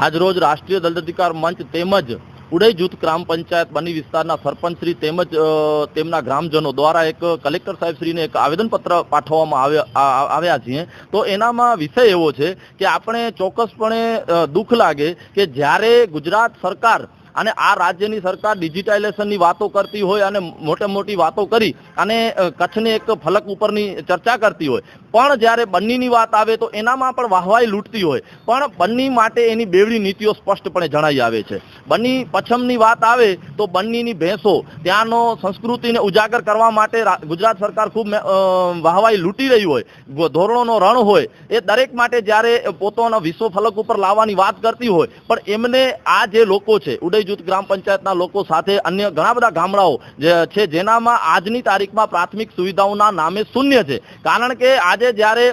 આજરોજ રાષ્ટ્રીય દલિત મંચ તેમજ ઉડઈ જૂથ ગ્રામ પંચાયત બની વિસ્તારના સરપંચશ્રી તેમજ તેમના ગ્રામજનો દ્વારા એક કલેક્ટર સાહેબશ્રીને એક આવેદનપત્ર પાઠવવામાં આવ્યા છીએ. તો એનામાં વિષય એવો છે કે આપણે ચોક્કસપણે દુઃખ લાગે કે જ્યારે ગુજરાત સરકાર અને આ રાજ્યની સરકાર ડિજિટાઇલેશનની વાતો કરતી હોય અને મોટે મોટી વાતો કરી અને કચ્છને એક ફલક ઉપરની ચર્ચા કરતી હોય. પણ જ્યારે બન્નીની વાત આવે તો એનામાં પણ વાહવાઈ લૂંટતી હોય. પણ બંની માટે એની બેવડી નીતિઓ સ્પષ્ટપણે જણાઈ આવે છે. બન્ની પછમની વાત આવે તો બન્નીની ભેંસો ત્યાંનો સંસ્કૃતિને ઉજાગર કરવા માટે ગુજરાત સરકાર ખૂબ વાહવાઈ લૂંટી રહી હોય. ધોરણોનો રણ હોય. એ દરેક માટે જ્યારે પોતાના વિશ્વ ફલક ઉપર લાવવાની વાત કરતી હોય, પણ એમને આ જે લોકો છે ઉદય જૂથ ગ્રામ પંચાયતના લોકો સાથે અન્ય ઘણા બધા ગામડાઓ છે, જેનામાં આજની તારીખમાં પ્રાથમિક સુવિધાઓના નામે શૂન્ય છે. કારણ કે આજે જ્યારે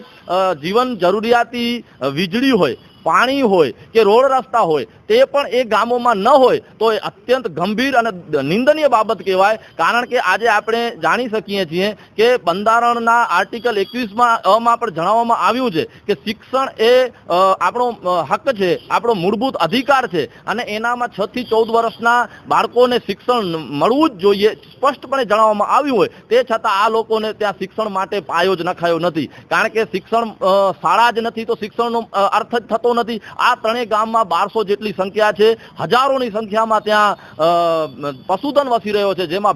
જીવન જરૂરિયાતી વીજળી હોય પાણી હોય કે રોડ રસ્તા હોય, તે પણ એ ગામોમાં ન હોય, તો એ અત્યંત ગંભીર અને નિંદનીય બાબત કહેવાય. કારણ કે આજે આપણે જાણી શકીએ છીએ કે બંધારણના આર્ટિકલ એકવીસમાં અમાં પણ જણાવવામાં આવ્યું છે કે શિક્ષણ એ આપણો હક છે, આપણો મૂળભૂત અધિકાર છે. અને એનામાં છ થી ચૌદ વર્ષના બાળકોને શિક્ષણ મળવું જ જોઈએ, સ્પષ્ટપણે જણાવવામાં આવ્યું હોય. તે છતાં આ લોકોને ત્યાં શિક્ષણ માટે પાયો જ નખાયો નથી. કારણ કે શિક્ષણ શાળા જ નથી, તો શિક્ષણનો અર્થ જ થતો નથી. આ ત્રણેય ગામમાં બારસો જેટલી સંખ્યા છે. હજારોની સંખ્યામાં ત્યાં પશુધન વસી રહ્યો છે, જેમાં